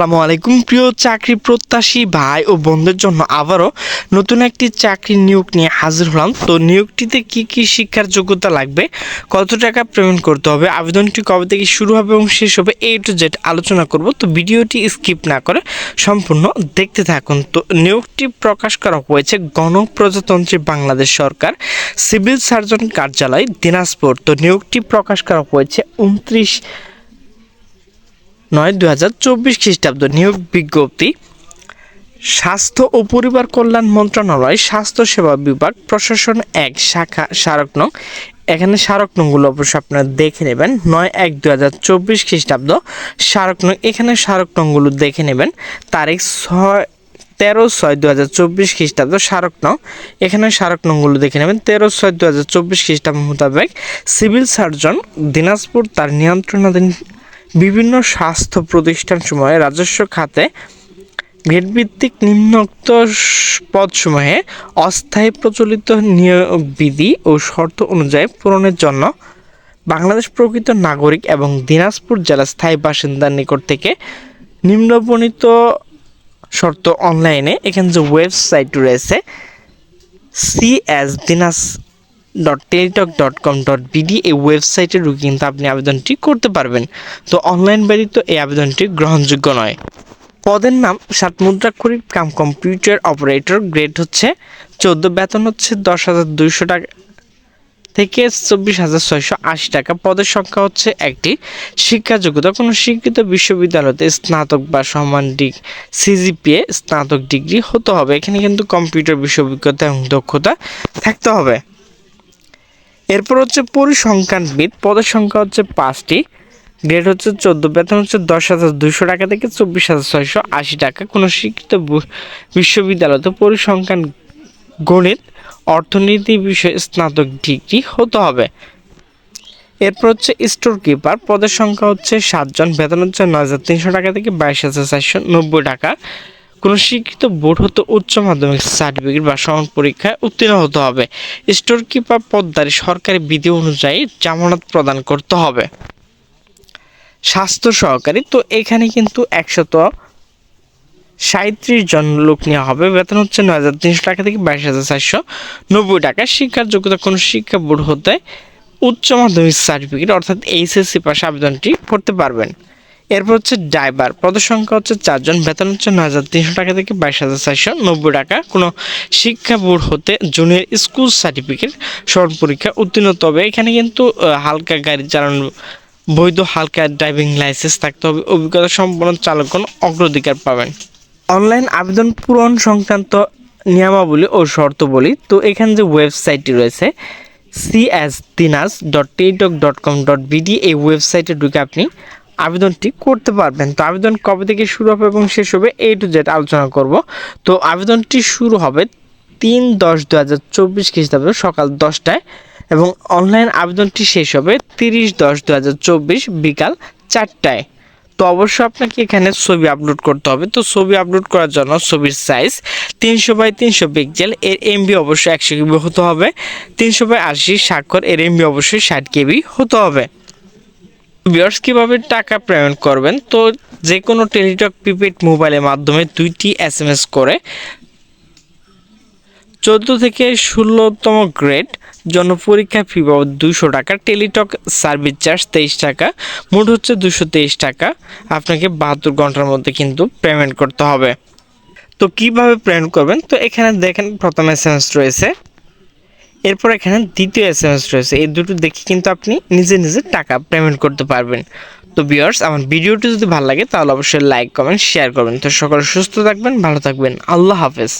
আসসালামু আলাইকুম। প্রিয় চাকরি প্রত্যাশী ভাই ও বন্ধুদের জন্য আবারও নতুন একটি চাকরি নিয়োগ নিয়ে হাজির হলাম। তো নিয়োগটিতে কি কি শিক্ষার যোগ্যতা লাগবে, কত টাকা পেমেন্ট করতে হবে, আবেদনটি কবে থেকে শুরু হবে এবং শেষ হবে এ টু জেড আলোচনা করব। তো ভিডিওটি স্কিপ না করে সম্পূর্ণ দেখতে থাকুন। তো নিয়োগটি প্রকাশ করা হয়েছে গণপ্রজাতন্ত্রী বাংলাদেশ সরকার সিভিল সার্জন কার্যালয়, দিনাজপুর। তো নিয়োগটি প্রকাশ করা হয়েছে উনত্রিশ নয় দু হাজার চব্বিশ খ্রিস্টাব্দ নিয়োগ বিজ্ঞপ্তি। স্বাস্থ্য ও পরিবার কল্যাণ মন্ত্রণালয় স্বাস্থ্য সেবা বিভাগ প্রশাসন এক, শাখা স্মারক নং। এখানে স্মারক নংগুলো অবশ্য আপনারা দেখে নেবেন। নয়, এক দু হাজার চব্বিশ খ্রিস্টাব্দ স্মারক নং। এখানে স্মারক নংগুলো দেখে নেবেন। তারিখ ছয়, তেরো, ছয় দু হাজার চব্বিশ খ্রিস্টাব্দ স্মারক নং। এখানে স্মারক নংগুলো দেখে নেবেন। তেরো, ছয় দু হাজার চব্বিশ খ্রিস্টাব্দ মোতাবেক সিভিল সার্জন দিনাজপুর তার নিয়ন্ত্রণাধীন বিভিন্ন স্বাস্থ্য প্রতিষ্ঠান সময়ে রাজস্ব খাতে গ্রেডভিত্তিক নিম্নোক্ত স- পদসমূহে অস্থায়ী প্রচলিত নিয়োগ বিধি ও শর্ত অনুযায়ী পূরণের জন্য বাংলাদেশ প্রকৃত নাগরিক এবং দিনাজপুর জেলার স্থায়ী বাসিন্দার নিকট থেকে নিম্নবর্ণিত শর্ত অনলাইনে এখানে যে ওয়েবসাইট রয়েছে CS Dinaj dot Teletalk dot com dot BD এই ওয়েবসাইটে ঢুকে কিন্তু আপনি আবেদনটি করতে পারবেন। তো অনলাইন ব্যতীত এই আবেদনটি গ্রহণযোগ্য নয়। পদের নাম ষাট মুদ্রাক্ষরিক কাম কম্পিউটার অপারেটর গ্রেড হচ্ছে চোদ্দ, বেতন হচ্ছে দশ হাজার দুইশো টাকা থেকে চব্বিশ হাজার ছয়শো আশি টাকা। পদের সংখ্যা হচ্ছে একটি। শিক্ষা যোগ্যতা, কোনো স্বীকৃত বিশ্ববিদ্যালয়তে স্নাতক বা সমান ডিগ, সিজিপিএ স্নাতক ডিগ্রি হতে হবে। এখানে কিন্তু কম্পিউটার বিষয় অভিজ্ঞতা এবং দক্ষতা থাকতে হবে। এরপর হচ্ছে পরিসংখ্যানবিদ, পদের সংখ্যা হচ্ছে পাঁচটি। গ্রেড হচ্ছে চোদ্দ, বেতন হচ্ছে দশ হাজার দুশো টাকা থেকে চব্বিশ হাজার ছয়শো আশি টাকা। কোনো শিক্ষিত বিশ্ববিদ্যালয়তে পরিসংখ্যান গণিত, অর্থনীতি বিষয়ে স্নাতক ডিগ্রি হতে হবে। এরপর হচ্ছে স্টোর কিপার পদের সংখ্যা হচ্ছে সাতজন, বেতন হচ্ছে নয় হাজার তিনশো টাকা থেকে বাইশ হাজার চারশো নব্বই টাকা। কোনো শিক্ষিত বোর্ড হতে উচ্চ মাধ্যমিক সার্টিফিকেট বা সমান পরীক্ষায় উত্তীর্ণ হতে হবে। স্টোর কিপার পদধারী সরকারি বিধি অনুযায়ী জামানত প্রদান করতে হবে। স্বাস্থ্য সহকারী, তো এখানে কিন্তু একশত সাঁত্রিশ জন লোক নেওয়া হবে। বেতন হচ্ছে নয় হাজার তিনশো টাকা থেকে বাইশ হাজার চারশো নব্বই টাকা। শিক্ষার যোগ্যতা কোনো শিক্ষা বোর্ড হতে উচ্চ মাধ্যমিক সার্টিফিকেট অর্থাৎ এইচএসসি পাশে আবেদনটি করতে পারবেন। এরপর হচ্ছে ড্রাইভার। পদের সংখ্যা হচ্ছে চারজন, বেতন হচ্ছে নয় হাজার তিনশো টাকা থেকে বাইশ হাজার চারশো নব্বই টাকা। কোনো শিক্ষা বোর্ড হতে জুনিয়র স্কুল সার্টিফিকেট স্মরণ পরীক্ষা উত্তীর্ণ হতে হবে। এখানে কিন্তু হালকা গাড়ি চালানো বৈধ হালকা ড্রাইভিং লাইসেন্স থাকতে হবে। অভিজ্ঞতা সম্পন্ন চালকগণ অগ্রাধিকার পাবেন। অনলাইন আবেদন পূরণ সংক্রান্ত নিয়মাবলী ও শর্তাবলী। তো এখানে যে ওয়েবসাইটটি রয়েছে CS Dinas dot Teletalk dot com dot BD এই ওয়েবসাইটে ঢুকে আপনি আবেদনটি করতে পারবেন। তো আবেদন কবে থেকে শুরু হবে এবং শেষ হবে এই টু জেড আলোচনা করব। তো আবেদনটি শুরু হবে তিন দশ দু হাজার চব্বিশ খ্রিস্টাব্দ সকাল দশটায় এবং অনলাইন আবেদনটি শেষ হবে তিরিশ দশ দু হাজার চব্বিশ বিকাল চারটায়। তো অবশ্যই আপনাকে এখানে ছবি আপলোড করতে হবে। তো ছবি আপলোড করার জন্য ছবির সাইজ তিনশো বাই তিনশো পিক্সেল এর এমবি অবশ্যই একশো কেবি হতে হবে। তিনশো বাই আশি স্বাক্ষর এর এমবি অবশ্যই ষাট কেবি হতে হবে। ভিউয়ার্স কীভাবে টাকা পেমেন্ট করবেন? তো যে কোনো টেলিটক প্রিপেড মোবাইলের মাধ্যমে দুইটি এস এম এস করে চোদ্দ থেকে ষোলোতম গ্রেড জন্য পরীক্ষা ফি বাবদ দুশো টাকা, টেলিটক সার্ভিস চার্জ তেইশ টাকা, মোট হচ্ছে দুশো তেইশ টাকা। আপনাকে বাহাত্তর ঘণ্টার মধ্যে কিন্তু পেমেন্ট করতে হবে। তো কীভাবে পেমেন্ট করবেন? তো এখানে দেখেন প্রথম এস এম এস রয়েছে। এরপর এখানে দ্বিতীয় এস এম এস রয়েছে। এই দুটো দেখে কিন্তু আপনি নিজে নিজে টাকা পেমেন্ট করতে পারবেন। তো বিয়ার্স আমার ভিডিওটি যদি ভালো লাগে, তাহলে অবশ্যই লাইক কমেন্ট শেয়ার করবেন। তো সকলে সুস্থ থাকবেন, ভালো থাকবেন। আল্লাহ হাফেজ।